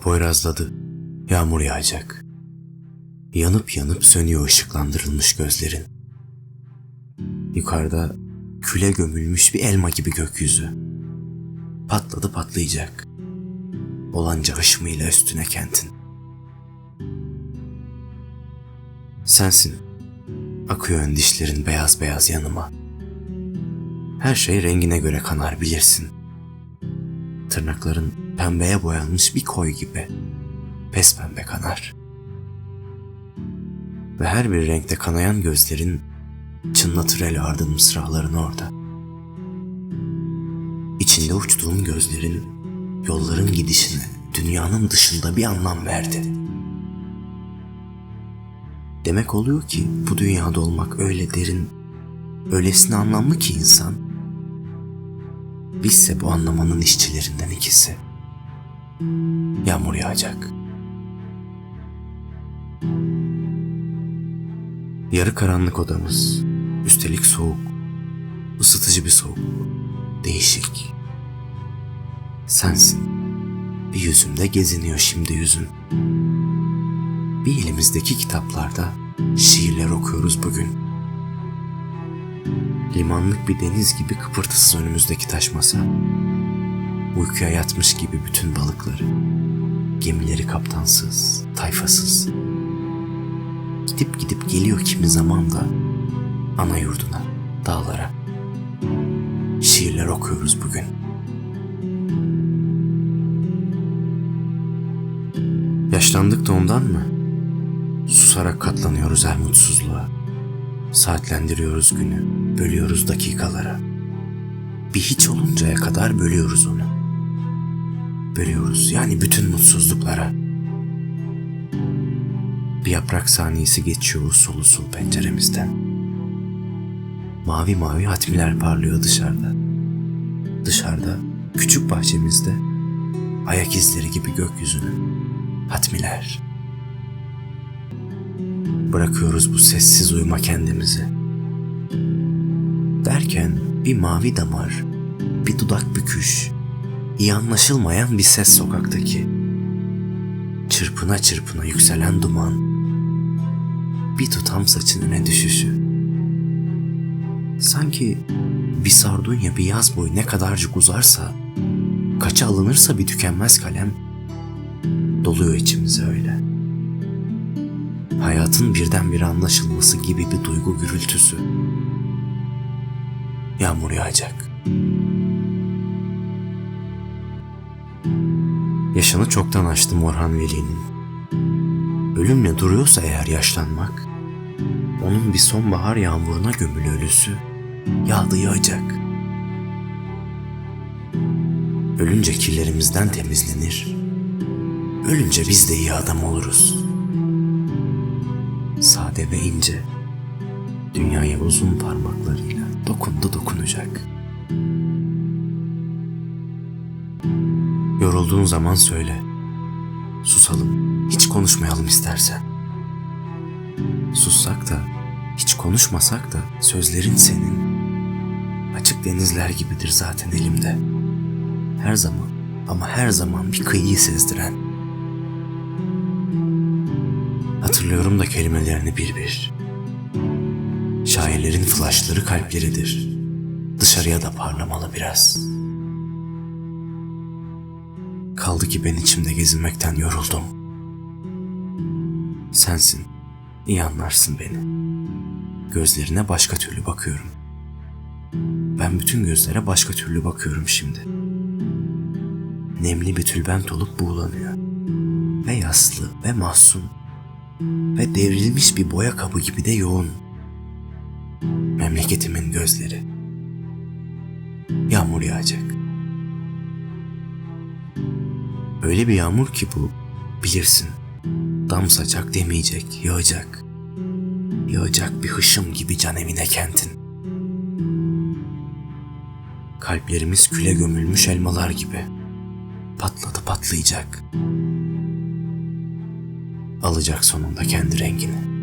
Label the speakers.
Speaker 1: Poyrazladı. Yağmur yağacak. Yanıp yanıp sönüyor ışıklandırılmış gözlerin. Yukarıda küle gömülmüş bir elma gibi gökyüzü. Patladı patlayacak. Olanca hışmıyla üstüne kentin. Sensin. Akıyor ön dişlerin beyaz beyaz yanıma. Her şey rengine göre kanar bilirsin. Tırnakların pembeye boyanmış bir koy gibi. Pes pembe kanar. Ve her bir renkte kanayan gözlerin çınlatır el ardın mısraların orada. İçinde uçtuğum gözlerin yolların gidişine dünyanın dışında bir anlam verdi. Demek oluyor ki bu dünyada olmak öyle derin, öylesine anlamlı ki insan. Bizse bu anlamanın işçilerinden ikisi. Yağmur yağacak. Yarı karanlık odamız. Üstelik soğuk. Isıtıcı bir soğuk. Değişik. Sensin. Bir yüzümde geziniyor şimdi yüzün. Bir elimizdeki kitaplarda şiirler okuyoruz bugün. Limanlık bir deniz gibi kıpırtısız önümüzdeki taş masa. Uykuya yatmış gibi bütün balıkları. Gemileri kaptansız, tayfasız. Gidip gidip geliyor kimi zaman da ana yurduna, dağlara. Şiirler okuyoruz bugün. Yaşlandık da ondan mı? Susarak katlanıyoruz her mutsuzluğa. Saatlendiriyoruz günü, bölüyoruz dakikalara. Bir hiç oluncaya kadar bölüyoruz onu. Bölüyoruz yani bütün mutsuzluklara. Bir yaprak saniyesi geçiyor usul usul penceremizden. Mavi mavi hatmiler parlıyor dışarıda. Dışarıda, küçük bahçemizde, ayak izleri gibi gökyüzünün hatmiler. Bırakıyoruz bu sessiz uyuma kendimizi. Derken bir mavi damar, bir dudak büküş, iyi anlaşılmayan bir ses sokaktaki. Çırpına çırpına yükselen duman, bir tutam saçın öne düşüşü. Sanki bir sardunya bir yaz boyu ne kadarcık uzarsa, kaça alınırsa bir tükenmez kalem, doluyor içimize öyle. Hayatın birdenbire anlaşılması gibi bir duygu gürültüsü. Yağmur yağacak. Yaşını çoktan açtım Orhan Veli'nin. Ölümle duruyorsa eğer yaşlanmak, onun bir sonbahar yağmuruna gömülü ölüsü yağdı yağacak. Ölünce kirlerimizden temizlenir. Ölünce biz de iyi adam oluruz. Sade ve ince, dünyaya uzun parmaklarıyla dokundu dokunacak. Yorulduğun zaman söyle. Susalım, hiç konuşmayalım istersen. Sussak da, hiç konuşmasak da sözlerin senin. Açık denizler gibidir zaten elimde. Her zaman ama her zaman bir kıyıyı sezdiren. Hatırlıyorum da kelimelerini bir bir. Şairlerin flaşları kalpleridir. Dışarıya da parlamalı biraz. Kaldı ki ben içimde gezinmekten yoruldum. Sensin, iyi anlarsın beni. Gözlerine başka türlü bakıyorum. Ben bütün gözlere başka türlü bakıyorum şimdi. Nemli bir tülbent olup buğulanıyor. Ve yaslı ve mahzun. Ve devrilmiş bir boya kabı gibi de yoğun. Memleketimin gözleri. Yağmur yağacak. Öyle bir yağmur ki bu, bilirsin. Damsacak demeyecek, yağacak. Yağacak bir hışım gibi can evine kentin. Kalplerimiz küle gömülmüş elmalar gibi. Patladı patlayacak. Alacak sonunda kendi rengini.